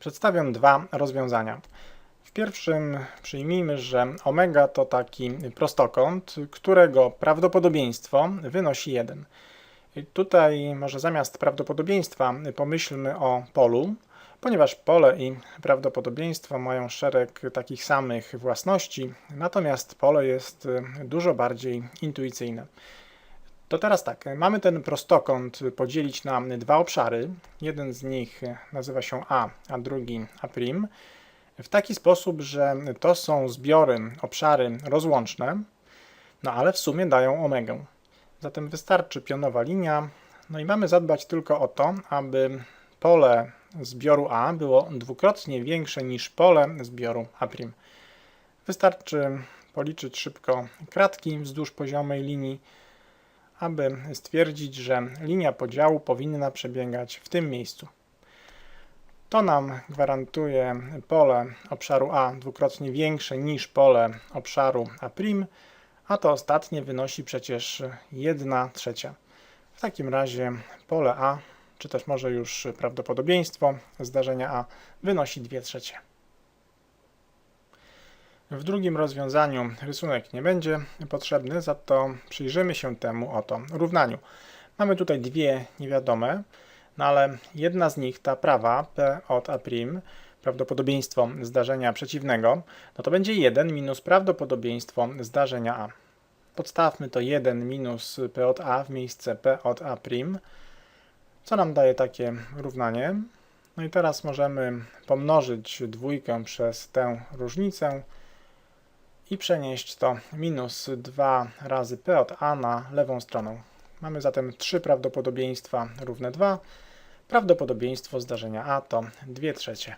Przedstawiam dwa rozwiązania. W pierwszym przyjmijmy, że omega to taki prostokąt, którego prawdopodobieństwo wynosi 1. I tutaj może zamiast prawdopodobieństwa pomyślmy o polu, ponieważ pole i prawdopodobieństwo mają szereg takich samych własności, natomiast pole jest dużo bardziej intuicyjne. To teraz tak, mamy ten prostokąt podzielić na dwa obszary. Jeden z nich nazywa się A, a drugi A'. W taki sposób, że to są zbiory, obszary rozłączne, no ale w sumie dają omegę. Zatem wystarczy pionowa linia, no i mamy zadbać tylko o to, aby pole zbioru A było dwukrotnie większe niż pole zbioru A'. Wystarczy policzyć szybko kratki wzdłuż poziomej linii, aby stwierdzić, że linia podziału powinna przebiegać w tym miejscu. To nam gwarantuje pole obszaru A dwukrotnie większe niż pole obszaru A', a to ostatnie wynosi przecież 1 trzecia. W takim razie pole A, czy też może już prawdopodobieństwo zdarzenia A wynosi 2 trzecie. W drugim rozwiązaniu rysunek nie będzie potrzebny, za to przyjrzymy się temu oto równaniu. Mamy tutaj dwie niewiadome, no ale jedna z nich, ta prawa, P od A', prawdopodobieństwo zdarzenia przeciwnego, no to będzie 1 minus prawdopodobieństwo zdarzenia A. Podstawmy to 1 minus P od A w miejsce P od A', co nam daje takie równanie. No i teraz możemy pomnożyć dwójkę przez tę różnicę i przenieść to minus 2 razy P od A na lewą stronę. Mamy zatem trzy prawdopodobieństwa równe 2. Prawdopodobieństwo zdarzenia A to 2 trzecie.